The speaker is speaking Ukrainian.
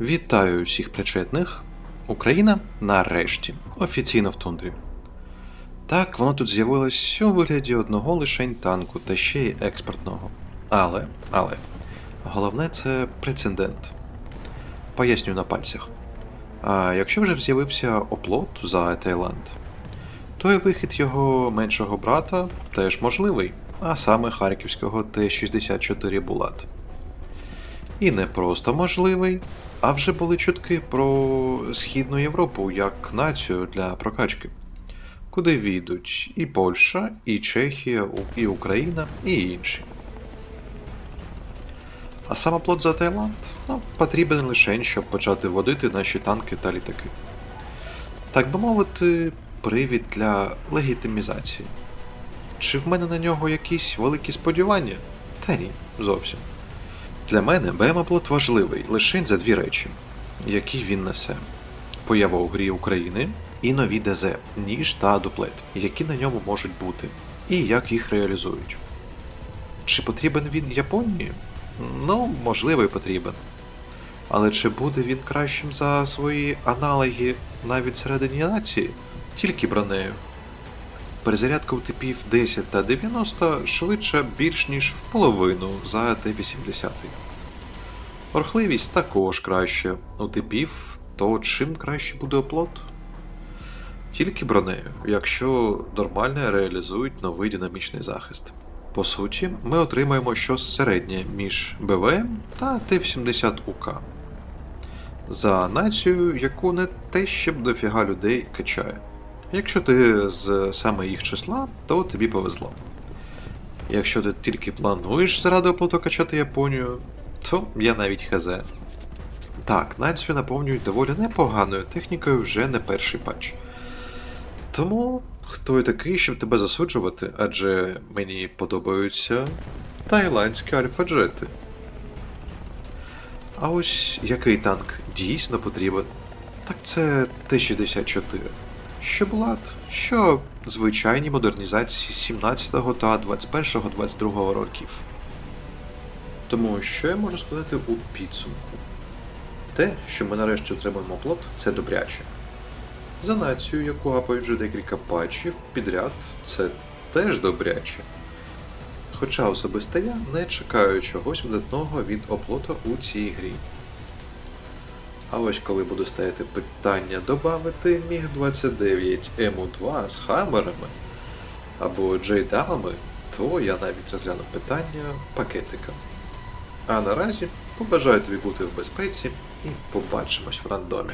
Вітаю всіх причетних. Україна нарешті офіційно в тундрі. Так, воно тут з'явилось у вигляді одного лишень танку та ще й експортного. Але, але, головне це прецедент. Поясню на пальцях. А якщо вже з'явився оплот за Таїланд, то і вихід його меншого брата теж можливий, а саме харківського Т-64 Булат. І не просто можливий, а вже були чутки про Східну Європу як націю для прокачки, куди війдуть і Польща, і Чехія, і Україна, і інші. А сам оплот за Таїланд ну, потрібен лише, щоб почати водити наші танки та літаки. Так би мовити, привід для легітимізації. Чи в мене на нього якісь великі сподівання? Та ні, зовсім. Для мене БМ-оплот важливий лише за дві речі, які він несе: поява у грі України і нові ДЗ, ніж та дуплет, які на ньому можуть бути, і як їх реалізують. Чи потрібен він Японії? Ну, можливо, і потрібен. Але чи буде він кращим за свої аналоги навіть всередині нації? Тільки бронею. Перезарядка у типів 10 та 90 швидше більш ніж в половину за Т-80. Орхливість також краще у типів, то чим краще буде оплот? Тільки бронею, якщо нормально реалізують новий динамічний захист. По суті, ми отримаємо щось середнє між БВМ та Т-80 УК. За націю, яку не те щоб дофіга людей качає. Якщо ти з саме їх числа, то тобі повезло. Якщо ти тільки плануєш заради оплоту качати Японію, то я навіть хз. Так, націю наповнюють доволі непоганою технікою вже не перший патч. Тому хто я такий, щоб тебе засуджувати, адже мені подобаються тайландські альфа-джети. А ось який танк дійсно потрібен? Так це Т-64. Що Булат, що звичайні модернізації 17-го та 21-22 років. Тому що я можу сказати у підсумку? Те, що ми нарешті отримаємо плот, це добряче. За націю, яку гапають вже декілька патчів підряд, це теж добряче. Хоча особисто я не чекаю чогось видатного від оплота у цій грі. А ось коли буде стояти питання додати Міг 29 МУ2 з хамерами або джейдамами, то я навіть розгляну питання пакетика. А наразі побажаю тобі бути в безпеці і побачимось в рандомі.